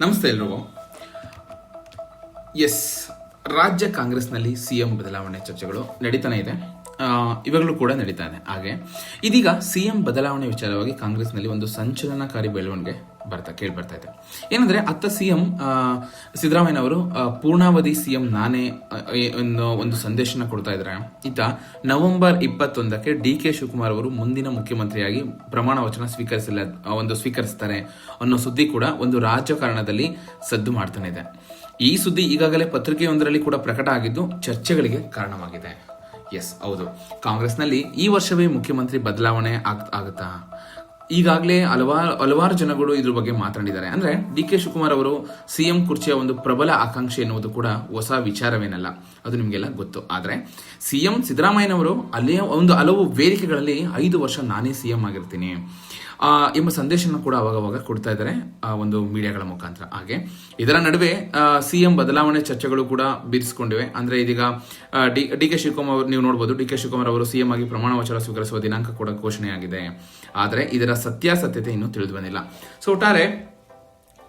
ನಮಸ್ತೆ ಎಲ್ರಿಗೂ. ಎಸ್ ರಾಜ್ಯ ಕಾಂಗ್ರೆಸ್ನಲ್ಲಿ ಸಿ ಎಂ ಬದಲಾವಣೆ ಚರ್ಚೆಗಳು ನಡೀತಾನೆ ಇದೆ. ಇವಾಗಲೂ ಕೂಡ ನಡೀತಾ ಇದೆ. ಹಾಗೆ ಇದೀಗ ಸಿ ಎಂ ಬದಲಾವಣೆ ವಿಚಾರವಾಗಿ ಕಾಂಗ್ರೆಸ್ನಲ್ಲಿ ಒಂದು ಸಂಚಲನಕಾರಿ ಬೆಳವಣಿಗೆ ಬರ್ತಾ, ಕೇಳಿ ಬರ್ತಾ ಇದೆ. ಏನಂದ್ರೆ, ಅತ್ತ ಸಿ ಎಂ ಸಿದ್ದರಾಮಯ್ಯನವರು ಪೂರ್ಣಾವಧಿ ಸಿ ಎಂ ನಾನೇ ಒಂದು ಸಂದೇಶನ ಕೊಡ್ತಾ ಇದ್ದಾರೆ. ಇತ್ತ ನವೆಂಬರ್ ಇಪ್ಪತ್ತೊಂದಕ್ಕೆ ಡಿ ಕೆ ಶಿವಕುಮಾರ್ ಅವರು ಮುಂದಿನ ಮುಖ್ಯಮಂತ್ರಿಯಾಗಿ ಪ್ರಮಾಣ ವಚನ ಸ್ವೀಕರಿಸಲ ಒಂದು ಸ್ವೀಕರಿಸ್ತಾರೆ ಅನ್ನೋ ಸುದ್ದಿ ಕೂಡ ಒಂದು ರಾಜಕಾರಣದಲ್ಲಿ ಸದ್ದು ಮಾಡ್ತಾನೆ ಇದೆ. ಈ ಸುದ್ದಿ ಈಗಾಗಲೇ ಪತ್ರಿಕೆಯೊಂದರಲ್ಲಿ ಕೂಡ ಪ್ರಕಟ ಆಗಿದ್ದು ಚರ್ಚೆಗಳಿಗೆ ಕಾರಣವಾಗಿದೆ. ಎಸ್, ಹೌದು. ಕಾಂಗ್ರೆಸ್ನಲ್ಲಿ ಈ ವರ್ಷವೇ ಮುಖ್ಯಮಂತ್ರಿ ಬದಲಾವಣೆ ಆಗ್ತಾ ಆಗುತ್ತಾ? ಈಗಾಗಲೇ ಹಲವಾರು ಹಲವಾರು ಜನಗಳು ಇದ್ರ ಬಗ್ಗೆ ಮಾತನಾಡಿದ್ದಾರೆ. ಅಂದ್ರೆ ಡಿ ಕೆ ಶಿವಕುಮಾರ್ ಅವರು ಸಿಎಂ ಕುರ್ಚಿಯ ಒಂದು ಪ್ರಬಲ ಆಕಾಂಕ್ಷೆ ಎನ್ನುವುದು ಕೂಡ ಹೊಸ ವಿಚಾರವೇನಲ್ಲ. ಅದು ನಿಮಗೆಲ್ಲ ಗೊತ್ತು. ಆದ್ರೆ ಸಿಎಂ ಸಿದ್ದರಾಮಯ್ಯನವರು ಅಲ್ಲಿಯ ಒಂದು ಹಲವು ವೇದಿಕೆಗಳಲ್ಲಿ ಐದು ವರ್ಷ ನಾನೇ ಸಿಎಂ ಆಗಿರ್ತೀನಿ. ಆ, ಎಂಬ ಸಂದೇಶನ ಕೂಡ ಅವಾಗವಾಗ ಕೊಡ್ತಾ ಇದ್ದಾರೆ ಒಂದು ಮೀಡಿಯಾಗಳ ಮುಖಾಂತರ. ಹಾಗೆ ಇದರ ನಡುವೆ ಸಿಎಂ ಬದಲಾವಣೆ ಚರ್ಚೆಗಳು ಕೂಡ ಬೀರಿಸಿಕೊಂಡಿವೆ. ಅಂದ್ರೆ ಇದೀಗ ಡಿ ಡಿ ಕೆ ಶಿವಕುಮಾರ್ ಅವರು, ನೀವು ನೋಡಬಹುದು ಡಿ ಕೆ ಶಿವಕುಮಾರ್ ಅವರು ಸಿಎಂ ಆಗಿ ಪ್ರಮಾಣ ವಚನ ಸ್ವೀಕರಿಸುವ ದಿನಾಂಕ ಕೂಡ ಘೋಷಣೆಯಾಗಿದೆ. ಆದರೆ ಇದರ ಸತ್ಯಾಸತ್ಯತೆ ಇನ್ನೂ ತಿಳಿದು ಬಂದಿಲ್ಲ. ಸೊ, ಒಟ್ಟಾರೆ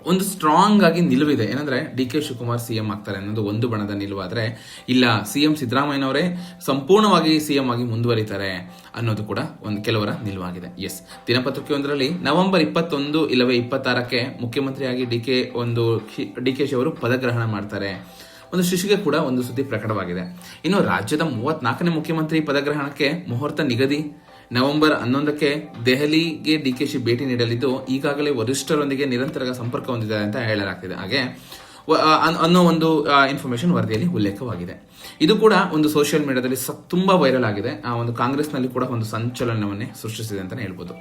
ಒಂದು ಸ್ಟ್ರಾಂಗ್ ಆಗಿ ನಿಲುವಿದೆ. ಏನಂದ್ರೆ, ಡಿ ಕೆ ಶಿವಕುಮಾರ್ ಸಿಎಂ ಆಗ್ತಾರೆ ಅನ್ನೋದು ಒಂದು ಬಣದ ನಿಲುವಾದ್ರೆ, ಇಲ್ಲ ಸಿಎಂ ಸಿದ್ದರಾಮಯ್ಯನವರೇ ಸಂಪೂರ್ಣವಾಗಿ ಸಿಎಂ ಆಗಿ ಮುಂದುವರಿತಾರೆ ಅನ್ನೋದು ಕೂಡ ಒಂದು ಕೆಲವರ ನಿಲುವಾಗಿದೆ. ಎಸ್ ದಿನಪತ್ರಿಕೆ ಒಂದರಲ್ಲಿ ನವೆಂಬರ್ ಇಪ್ಪತ್ತೊಂದು ಇಲ್ಲವೇ ಇಪ್ಪತ್ತಾರಕ್ಕೆ ಮುಖ್ಯಮಂತ್ರಿಯಾಗಿ ಡಿ ಕೆ ಒಂದು ಡಿ ಕೆ ಶಿ ಅವರು ಪದಗ್ರಹಣ ಮಾಡ್ತಾರೆ. ಒಂದು ಶಿಶುಗೆ ಕೂಡ ಒಂದು ಸುದ್ದಿ ಪ್ರಕಟವಾಗಿದೆ. ಇನ್ನು ರಾಜ್ಯದ ಮೂವತ್ನಾಲ್ಕನೇ ಮುಖ್ಯಮಂತ್ರಿ ಪದಗ್ರಹಣಕ್ಕೆ ಮುಹೂರ್ತ ನಿಗದಿ. ನವೆಂಬರ್ ಹನ್ನೊಂದಕ್ಕೆ ದೆಹಲಿಗೆ ಡಿಕೆಶಿ ಭೇಟಿ ನೀಡಲಿದ್ದು ಈಗಾಗಲೇ ವರಿಷ್ಠರೊಂದಿಗೆ ನಿರಂತರ ಸಂಪರ್ಕ ಹೊಂದಿದ್ದಾರೆ ಅಂತ ಹೇಳಲಾಗ್ತಿದೆ. ಹಾಗೆ ಅನ್ನೋ ಒಂದು ಇನ್ಫಾರ್ಮೇಶನ್ ವರದಿಯಲ್ಲಿ ಉಲ್ಲೇಖವಾಗಿದೆ. ಇದು ಕೂಡ ಒಂದು ಸೋಷಿಯಲ್ ಮೀಡಿಯಾದಲ್ಲಿ ತುಂಬಾ ವೈರಲ್ ಆಗಿದೆ. ಆ, ಒಂದು ಕಾಂಗ್ರೆಸ್ನಲ್ಲಿ ಕೂಡ ಒಂದು ಸಂಚಲನವನ್ನೇ ಸೃಷ್ಟಿಸಿದೆ ಅಂತಲೇ ಹೇಳ್ಬೋದು.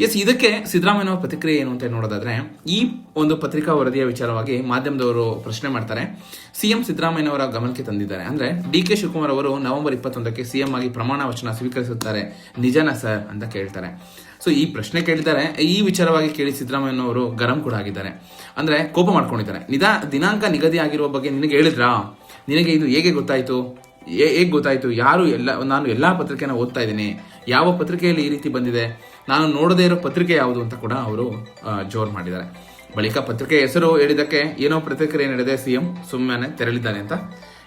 ಎಸ್ ಇದಕ್ಕೆ ಸಿದ್ದರಾಮಯ್ಯ ಪ್ರತಿಕ್ರಿಯೆ ಏನು ಅಂತ ನೋಡೋದಾದ್ರೆ, ಈ ಒಂದು ಪತ್ರಿಕಾ ವರದಿಯ ವಿಚಾರವಾಗಿ ಮಾಧ್ಯಮದವರು ಪ್ರಶ್ನೆ ಮಾಡ್ತಾರೆ. ಸಿಎಂ ಸಿದ್ದರಾಮಯ್ಯನವರ ಗಮನಕ್ಕೆ ತಂದಿದ್ದಾರೆ. ಅಂದ್ರೆ ಡಿ ಕೆ ಶಿವಕುಮಾರ್ ಅವರು ನವೆಂಬರ್ ಇಪ್ಪತ್ತೊಂದಕ್ಕೆ ಸಿಎಂ ಆಗಿ ಪ್ರಮಾಣ ವಚನ ಸ್ವೀಕರಿಸುತ್ತಾರೆ. ನಿಜನಾ ಸರ್ ಅಂತ ಕೇಳ್ತಾರೆ. ಸೊ ಈ ಪ್ರಶ್ನೆ ಕೇಳಿದ್ದಾರೆ. ಈ ವಿಚಾರವಾಗಿ ಕೇಳಿ ಸಿದ್ದರಾಮಯ್ಯನವರು ಗರಂ ಕೂಡ ಆಗಿದ್ದಾರೆ. ಅಂದ್ರೆ ಕೋಪ ಮಾಡ್ಕೊಂಡಿದ್ದಾರೆ. ನಿಧಾ ದಿನಾಂಕ ನಿಗದಿ ಆಗಿರುವ ಬಗ್ಗೆ ನಿನಗೆ ಹೇಳಿದ್ರಾ? ನಿನಗೆ ಇದು ಹೇಗೆ ಗೊತ್ತಾಯಿತು? ಹೇಗೆ ಗೊತ್ತಾಯಿತು? ಯಾರು ಎಲ್ಲ, ನಾನು ಎಲ್ಲಾ ಪತ್ರಿಕೆನ ಓದ್ತಾ ಇದ್ದೀನಿ. ಯಾವ ಪತ್ರಿಕೆಯಲ್ಲಿ ಈ ರೀತಿ ಬಂದಿದೆ? ನಾನು ನೋಡದೇ ಇರೋ ಪತ್ರಿಕೆ ಯಾವುದು ಅಂತ ಕೂಡ ಅವರು ಜೋರು ಮಾಡಿದ್ದಾರೆ. ಬಳಿಕ ಪತ್ರಿಕೆ ಹೆಸರು ಹೇಳಿದಕ್ಕೆ ಏನೋ ಪ್ರತಿಕ್ರಿಯೆ ನೀಡದೆ ಸಿಎಂ ಸುಮ್ಮನೆ ತೆರಳಿದ್ದಾನೆ ಅಂತ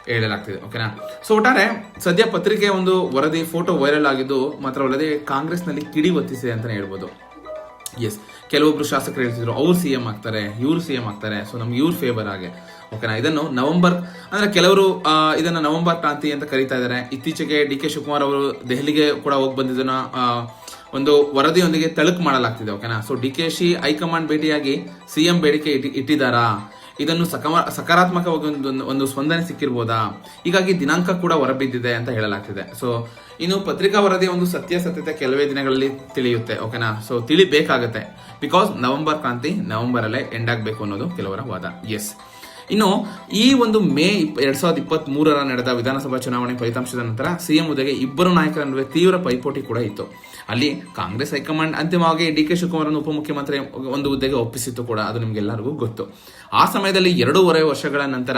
ಹೇಳಲಾಗ್ತಿದೆ ಓಕೆನಾ ಸೊ ಒಟ್ಟಾರೆ, ಸದ್ಯ ಪತ್ರಿಕೆ ಒಂದು ವರದಿ ಫೋಟೋ ವೈರಲ್ ಆಗಿದ್ದು ಮಾತ್ರವಲ್ಲದೆ ಕಾಂಗ್ರೆಸ್ನಲ್ಲಿ ಕಿಡಿ ಒತ್ತಿಸಿದೆ ಅಂತಾನೆ ಹೇಳ್ಬೋದು. ಎಸ್ ಕೆಲವೊಬ್ರು ಶಾಸಕರು ಹೇಳ್ತಿದ್ರು, ಅವ್ರು ಸಿ ಎಂ ಆಗ್ತಾರೆ, ಇವ್ರು ಸಿ ಎಂ ಆಗ್ತಾರೆ ಸೊ ನಮ್ಗೆ ಇವ್ರ ಫೇವರ್ ಆಗಿ ಓಕೆನಾ ಇದನ್ನು ನವೆಂಬರ್, ಅಂದ್ರೆ ಕೆಲವರು ಇದನ್ನ ನವೆಂಬರ್ ಕ್ರಾಂತಿ ಅಂತ ಕರೀತಾ ಇದ್ದಾರೆ ಇತ್ತೀಚೆಗೆ ಡಿ ಕೆ ಶಿವಕುಮಾರ್ ಅವರು ದೆಹಲಿಗೆ ಕೂಡ ಹೋಗಿ ಬಂದಿದ್ದನ್ನ ಒಂದು ವರದಿಯೊಂದಿಗೆ ತಳುಕು ಮಾಡಲಾಗ್ತಿದೆ ಓಕೆನಾ so D K Shi high command ಭೇಟಿಯಾಗಿ ಸಿಎಂ ಬೇಡಿಕೆ ಇಟ್ಟಿ- ಇಟ್ಟಿದ್ದಾರಾ? ಇದನ್ನು ಸಕಮ, ಸಕಾರಾತ್ಮಕವಾಗಿ ಒಂದು ಒಂದು ಸ್ಪಂದನೆ ಸಿಕ್ಕಿರ್ಬೋದಾ? ಹೀಗಾಗಿ ದಿನಾಂಕ ಕೂಡ ಹೊರಬಿದ್ದಿದೆ ಅಂತ ಹೇಳಲಾಗ್ತಿದೆ. ಸೊ ಇನ್ನು ಪತ್ರಿಕಾ ವರದಿ ಒಂದು ಸತ್ಯಾಸತ್ಯತೆ ಕೆಲವೇ ದಿನಗಳಲ್ಲಿ ತಿಳಿಯುತ್ತೆ ಓಕೆನಾ ಸೊ ತಿಳಿಬೇಕಾಗತ್ತೆ. ಬಿಕಾಸ್ ನವೆಂಬರ್ ಕ್ರಾಂತಿ ನವೆಂಬರ್ ಅಲ್ಲೇ ಎಂಡ್ ಆಗಬೇಕು ಅನ್ನೋದು ಕೆಲವರ ವಾದ. ಎಸ್ ಇನ್ನು ಈ ಒಂದು ಮೇ ಎರಡ್ ಸಾವಿರದ ಇಪ್ಪತ್ತ್ ಮೂರರ ನಡೆದ ವಿಧಾನಸಭಾ ಚುನಾವಣೆ ಫಲಿತಾಂಶದ ನಂತರ ಸಿಎಂ ಹುದ್ದೆಗೆ ಇಬ್ಬರು ನಾಯಕರ ನಡುವೆ ತೀವ್ರ ಪೈಪೋಟಿ ಕೂಡ ಇತ್ತು. ಅಲ್ಲಿ ಕಾಂಗ್ರೆಸ್ ಹೈಕಮಾಂಡ್ ಅಂತಿಮವಾಗಿ ಡಿ ಕೆ ಶಿವಕುಮಾರ್ ಉಪಮುಖ್ಯಮಂತ್ರಿ ಒಂದು ಹುದ್ದೆಗೆ ಒಪ್ಪಿಸಿತ್ತು ಕೂಡ, ಅದು ನಿಮ್ಗೆಲ್ಲರಿಗೂ ಗೊತ್ತು. ಆ ಸಮಯದಲ್ಲಿ ಎರಡೂವರೆ ವರ್ಷಗಳ ನಂತರ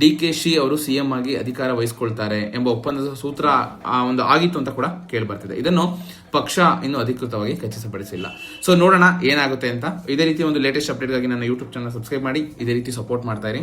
ಡಿ ಕೆ ಶಿ ಅವರು ಸಿಎಂ ಆಗಿ ಅಧಿಕಾರ ವಹಿಸಿಕೊಳ್ತಾರೆ ಎಂಬ ಒಪ್ಪಂದದ ಸೂತ್ರ ಆ ಒಂದು ಆಗಿತ್ತು ಅಂತ ಕೂಡ ಕೇಳಿ ಬರ್ತಿದೆ ಇದನ್ನು ಪಕ್ಷ ಇನ್ನು ಅಧಿಕೃತವಾಗಿ ಖಚಿತಪಡಿಸಿಲ್ಲ. ಸೊ ನೋಡೋಣ ಏನಾಗುತ್ತೆ ಅಂತ. ಇದೇ ರೀತಿ ಒಂದು ಲೇಟೆಸ್ಟ್ ಅಪ್ಡೇಟ್ಗಾಗಿ ನನ್ನ ಯೂಟ್ಯೂಬ್ ಚಾನಲ್ ಸಬ್ಸ್ಕ್ರೈಬ್ ಮಾಡಿ. ಇದೇ ರೀತಿ ಸಪೋರ್ಟ್ ಮಾಡ್ತಾ ಇರಿ.